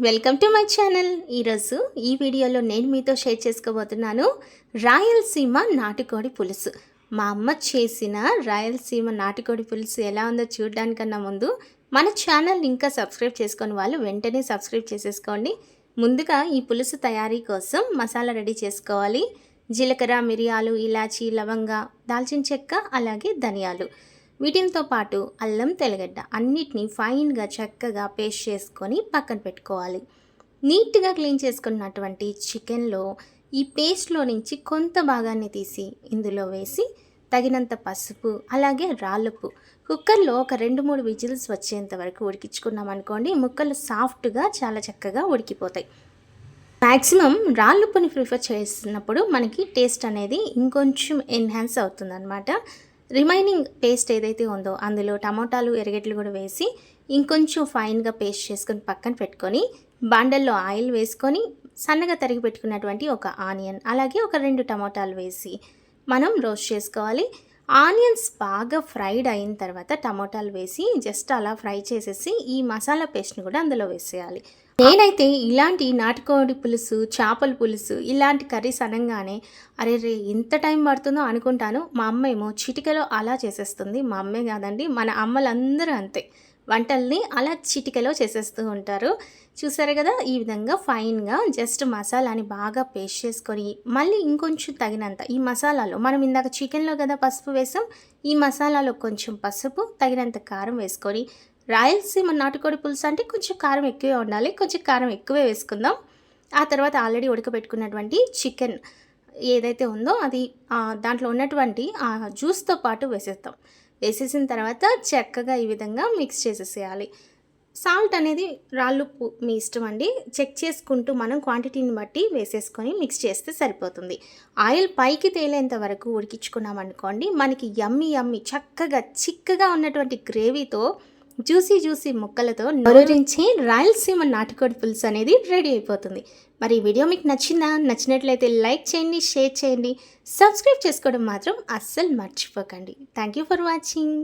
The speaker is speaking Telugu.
Welcome to my channel. ఈరోజు ఈ వీడియోలో నేను మీతో షేర్ చేసుకోబోతున్నాను రాయలసీమ నాటుకోడి పులుసు. మా అమ్మ చేసిన రాయలసీమ నాటుకోడి పులుసు ఎలా ఉందో చూడడానికన్నా ముందు మన ఛానల్ ఇంకా సబ్స్క్రైబ్ చేసుకొని వాళ్ళు వెంటనే సబ్స్క్రైబ్ చేసేసుకోండి. ముందుగా ఈ పులుసు తయారీ కోసం మసాలా రెడీ చేసుకోవాలి. జీలకర్ర మిరియాలు ఇలాచీ లవంగ దాల్చిన చెక్క అలాగే ధనియాలు. వీటితో పాటు అల్లం తెల్లగడ్డ అన్నిటినీ ఫైన్గా చక్కగా పేస్ట్ చేసుకొని పక్కన పెట్టుకోవాలి. నీట్గా క్లీన్ చేసుకున్నటువంటి చికెన్లో ఈ పేస్ట్లో నుంచి కొంత భాగాన్ని తీసి ఇందులో వేసి తగినంత పసుపు అలాగే రాళ్ళుప్పు కుక్కర్లో ఒక రెండు మూడు విజిల్స్ వచ్చేంత వరకు ఉడికించుకున్నాం అనుకోండి ముక్కలు సాఫ్ట్గా చాలా చక్కగా ఉడికిపోతాయి. మ్యాక్సిమం రాళ్ళుప్పుని ప్రిఫర్ చేసినప్పుడు మనకి టేస్ట్ అనేది ఇంకొంచెం ఎన్హాన్స్ అవుతుందన్నమాట. రిమైనింగ్ పేస్ట్ ఏదైతే ఉందో అందులో టమోటాలు ఎరగడ్లు కూడా వేసి ఇంకొంచెం ఫైన్గా పేస్ట్ చేసుకొని పక్కన పెట్టుకొని బాండల్లో ఆయిల్ వేసుకొని సన్నగా తరిగి పెట్టుకున్నటువంటి ఒక ఆనియన్ అలాగే ఒక రెండు టమోటాలు వేసి మనం రోస్ట్ చేసుకోవాలి. ఆనియన్స్ బాగా ఫ్రైడ్ అయిన తర్వాత టమోటాలు వేసి జస్ట్ అలా ఫ్రై చేసేసి ఈ మసాలా పేస్ట్ని కూడా అందులో వేసేయాలి. నేనైతే ఇలాంటి నాటుకోడి పులుసు చేపల పులుసు ఇలాంటి కర్రీస్ అనగానే అరే రే ఎంత టైం పడుతుందో అనుకుంటాను. మా అమ్మ ఏమో చిటికలో అలా చేసేస్తుంది. మా అమ్మే కాదండి మన అమ్మలందరూ అంతే. వంటల్ని అలా చిటికలో చేసేస్తూ ఉంటారు. చూసారు కదా ఈ విధంగా ఫైన్గా జస్ట్ మసాలాని బాగా పేస్ట్ చేసుకొని మళ్ళీ ఇంకొంచెం తగినంత ఈ మసాలాలో మనం ఇందాక చికెన్లో కదా పసుపు వేసాం ఈ మసాలాలో కొంచెం పసుపు తగినంత కారం వేసుకొని రాయలసీమ నాటుకోడి పులుసు అంటే కొంచెం కారం ఎక్కువే ఉండాలి. కొంచెం కారం ఎక్కువే వేసుకుందాం. ఆ తర్వాత ఆల్రెడీ ఉడకబెట్టుకున్నటువంటి చికెన్ ఏదైతే ఉందో అది దాంట్లో ఉన్నటువంటి ఆ జ్యూస్తో పాటు వేసేస్తాం. వేసేసిన తర్వాత చక్కగా ఈ విధంగా మిక్స్ చేసేసేయాలి. సాల్ట్ అనేది రాళ్ళు మీ ఇష్టం అండి. చెక్ చేసుకుంటూ మనం క్వాంటిటీని బట్టి వేసేసుకొని మిక్స్ చేస్తే సరిపోతుంది. ఆయిల్ పైకి తేలేంత వరకు ఉడికించుకున్నాం అనుకోండి మనకి యమ్మి యమ్మి చక్కగా చిక్కగా ఉన్నటువంటి గ్రేవీతో జ్యూసీ జ్యూసీ ముక్కలతో నొరరించి రాయలసీమ నాటుకోడి పులుసు అనేది రెడీ అయిపోతుంది. మరి ఈ వీడియో మీకు నచ్చిందా? నచ్చినట్లయితే లైక్ చేయండి షేర్ చేయండి సబ్స్క్రైబ్ చేసుకోవడం మాత్రం అస్సలు మర్చిపోకండి. Thank you for watching.